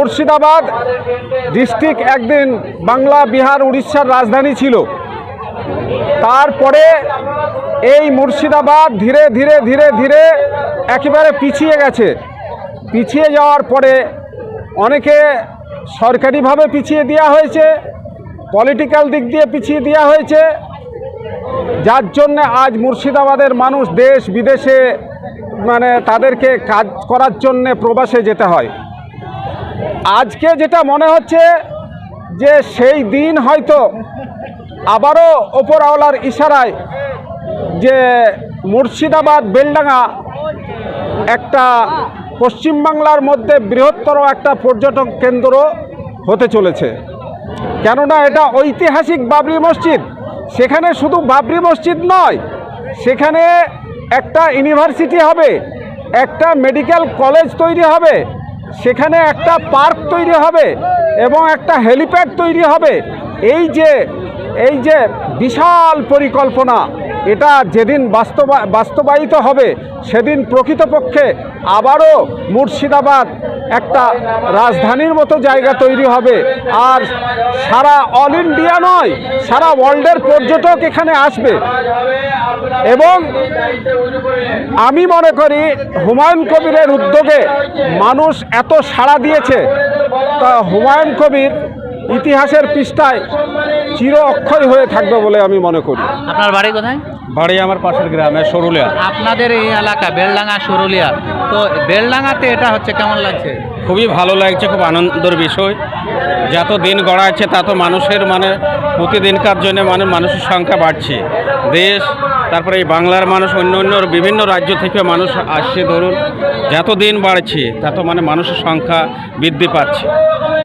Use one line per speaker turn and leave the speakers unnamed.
Murshidabad district একদিন বাংলা, বিহার, উড়িষ্যার রাজধানী ছিল। তারপরে এই মুর্শিদাবাদ ধীরে ধীরে ধীরে ধীরে একেবারে পিছিয়ে গেছে। পিছিয়ে যাওয়ার পরে অনেকে সরকারিভাবে পিছিয়ে দেওয়া হয়েছে পলিটিক্যাল দিক দিয়ে পিছিয়ে দেওয়া হয়েছে। যার জন্য আজ মুর্শিদাবাদের মানুষ দেশ বিদেশে মানে তাদেরকে কাজ করার জন্যে প্রবাসে যেতে হয়। আজকে যেটা মনে হচ্ছে যে সেই দিন হয়তো আবারও ওপরওয়ালার ইশারায় যে মুর্শিদাবাদ বেলডাঙ্গা একটা পশ্চিমবাংলার মধ্যে বৃহত্তর একটা পর্যটক কেন্দ্র হতে চলেছে। কেননা এটা ঐতিহাসিক বাবরি মসজিদ। সেখানে শুধু বাবরি মসজিদ নয়, সেখানে একটা ইউনিভার্সিটি হবে, একটা মেডিকেল কলেজ তৈরি হবে সেখানে একটা পার্ক তৈরি হবে এবং একটা হেলিপ্যাড তৈরি হবে। এই যে এই যে বিশাল পরিকল্পনা, এটা যেদিন বাস্তবা, বাস্তবায়িত হবে, সেদিন প্রকৃতপক্ষে আবারও মুর্শিদাবাদ একটা রাজধানীর মতো জায়গা তৈরি হবে। আর সারা অল ইন্ডিয়া নয়, সারা ওয়ার্ল্ডের পর্যটক এখানে আসবে। এবং আমি মনে করি হুমায়ুন কবিরের উদ্যোগে মানুষ এত সাড়া দিয়েছে। তা হুমায়ুন কবির ইতিহাসের পৃষ্ঠায় চির অক্ষয় হয়ে থাকবে বলে আমি মনে করি।
আপনার বাড়ি কোথায়?
বাড়ি আমার পাশের গ্রামে সরুলিয়া।
আপনাদের এই এলাকা বেলডাঙ্গা সরুলিয়া। তো বেলডাঙ্গাতে এটা হচ্ছে কেমন লাগছে?
খুবই ভালো লাগছে খুব আনন্দের বিষয়। যত দিন গড়াচ্ছে তত মানুষের মানে প্রতিদিনকার জন্য মানে মানুষের সংখ্যা বাড়ছে। দেশ তারপরে এই বাংলার মানুষ অন্য অন্য বিভিন্ন রাজ্য থেকে মানুষ আসছে ধরুন যত দিন বাড়ছে তত মানে মানুষের সংখ্যা বৃদ্ধি পাচ্ছে।